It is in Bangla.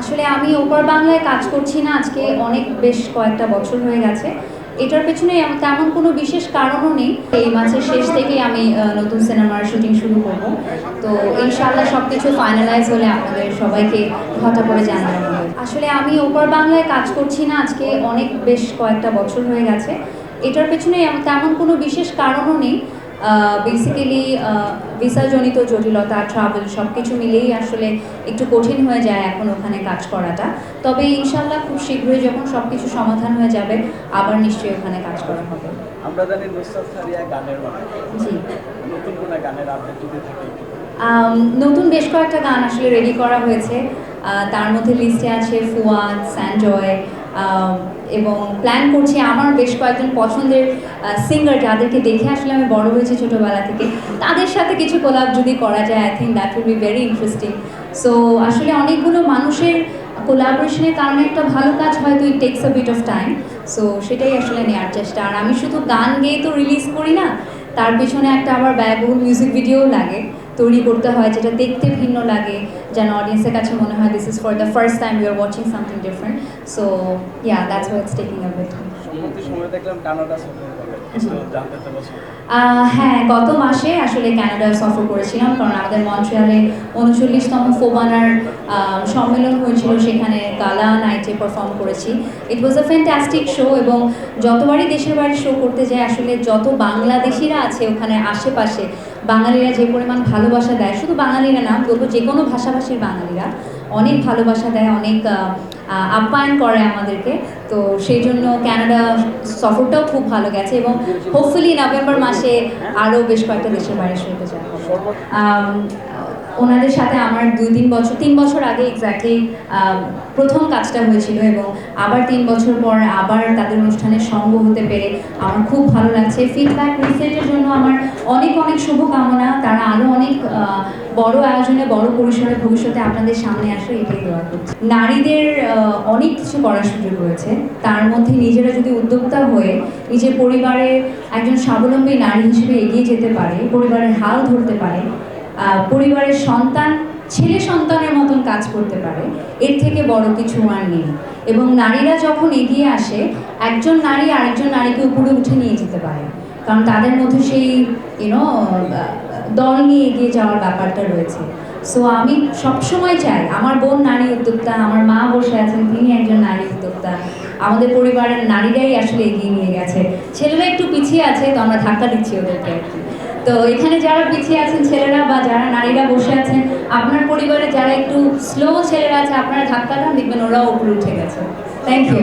আসলে আমি ওপার বাংলায় কাজ করছি না, আজকে অনেক বেশ কয়েকটা বছর হয়ে গেছে। এটার পেছনে তেমন কোনো বিশেষ কারণও নেই। এই মাসের শেষ থেকেই আমি নতুন সিনেমার শুটিং শুরু করব। তো ইনশাআল্লাহ সব কিছু ফাইনালাইজ হলে আপনাদের সবাইকে ঘটা করে জানানো হবে আসলে আমি ওপার বাংলায় কাজ করছি না, আজকে অনেক বেশ কয়েকটা বছর হয়ে গেছে। এটার পেছনে তেমন কোনো বিশেষ কারণও নেই। বেসিক্যালি ভিসাজনিত জটিলতা ট্রাভেল সব কিছু মিলেই আসলে একটু কঠিন হয়ে যায় এখন ওখানে কাজ করাটা। তবে ইনশাল্লাহ খুব শীঘ্রই যখন সব কিছু সমাধান হয়ে যাবে আবার নিশ্চয়ই ওখানে কাজ করা হবে। আমরা জানি নুসরাত সারিয়া গানের জি। নতুন কোনো গানের আপডেট যদি থাকে? একটু বলুন। আম, নতুন বেশ কয়েকটা গান আসলে রেডি করা হয়েছে। তার মধ্যে লিস্টে আছে ফুয়াদ স্যান্ডয় এবং প্ল্যান করছি আমার বেশ কয়েকজন পছন্দের সিঙ্গার যাদেরকে দেখে আসলে আমি বড় হয়েছি ছোটোবেলা থেকে, তাদের সাথে কিছু কোলাপ যদি করা যায় I think that will be very interesting so আসলে অনেকগুলো মানুষের কোলাবোরেশনের কারণে একটা ভালো কাজ হয়তো it takes a bit of time so সেটাই আসলে নেওয়ার চেষ্টা। আর আমি শুধু গান গেয়ে তো রিলিজ করি না, তার পিছনে একটা আবার ব্যয়বহুল মিউজিক ভিডিও লাগে। তৈরি করতে হয় যেটা দেখতে ভিন্ন লাগে যেন অডিয়েন্সের কাছে মনে হয় this is for the first time you are watching something different so yeah that's what's taking a bit হ্যাঁ গত মাসে আসলে ক্যানাডা সফর করেছিলাম কারণ আমাদের মন্ট্রিয়ালে উনচল্লিশতম ফোবানার সম্মেলন হয়েছিল সেখানে গালা নাইটে পারফর্ম করেছি। ইট ওয়াজ আ ফ্যান্টাস্টিক শো এবং যতবারই দেশের বাড়ি শো করতে যায় আসলে যত বাংলাদেশিরা আছে ওখানে আশেপাশে বাঙালিরা যে পরিমাণ ভালোবাসা দেয়, শুধু বাঙালিরা না বলব যে কোনো ভাষাভাষীর বাঙালিরা অনেক ভালোবাসা দেয়, অনেক আপ্যায়ন করে আমাদেরকে। তো সেই জন্য ক্যানাডা সফরটাও খুব ভালো গেছে এবং হোপফুলি নভেম্বর মাসে আরও বেশ কয়েকটা দেশের বাইরে শুনতে যাওয়া ওনাদের সাথে আমার দুই, তিন বছর তিন বছর আগে এক্স্যাক্টলি প্রথম কাজটা হয়েছিল এবং আবার তিন বছর পর আবার তাদের অনুষ্ঠানে সঙ্গ হতে পেরে আমার খুব ভালো লাগছে। ফিডব্যাক রিসেন্টের জন্য আমার অনেক অনেক শুভকামনা। তারা আরও অনেক বড় আয়োজনে, বড় পরিসরে ভবিষ্যতে আপনাদের সামনে আসে এটাই দেওয়া করছি। নারীদের অনেক কিছু করার সুযোগ রয়েছে। তার মধ্যে নিজেরা যদি উদ্যোক্তা হয়ে নিজের পরিবারের একজন স্বাবলম্বী নারী হিসেবে এগিয়ে যেতে পারে, পরিবারের হাল ধরতে পারে পরিবারের সন্তান, ছেলে সন্তানের মতন কাজ করতে পারে, এর থেকে বড় কিছু আর নেই। এবং নারীরা যখন এগিয়ে আসে, একজন নারী আরেকজন নারীকে উপরে উঠে নিয়ে যেতে পারে। কারণ তাদের মধ্যে সেই ইউনো দল নিয়ে এগিয়ে যাওয়ার ব্যাপারটা রয়েছে। সো আমি সবসময় চাই, আমার বোন নারী উদ্যোক্তা, আমার মা বসে আছেন, তিনি একজন নারী উদ্যোক্তা, আমাদের পরিবারের নারীরাই আসলে এগিয়ে নিয়ে গেছে। ছেলেরা একটু পিছিয়ে আছে, তো আমরা ধাক্কা দিচ্ছি ওদেরকে আর কি। তো এখানে যারা পিছিয়ে আছেন ছেলেরা বা যারা নারীরা বসে আছেন, আপনার পরিবারে যারা একটু স্লো ছেলেরা আছে, আপনারা ধাক্কা দেন, দেখবেন ওরাও উপরে উঠে গেছে। Thank you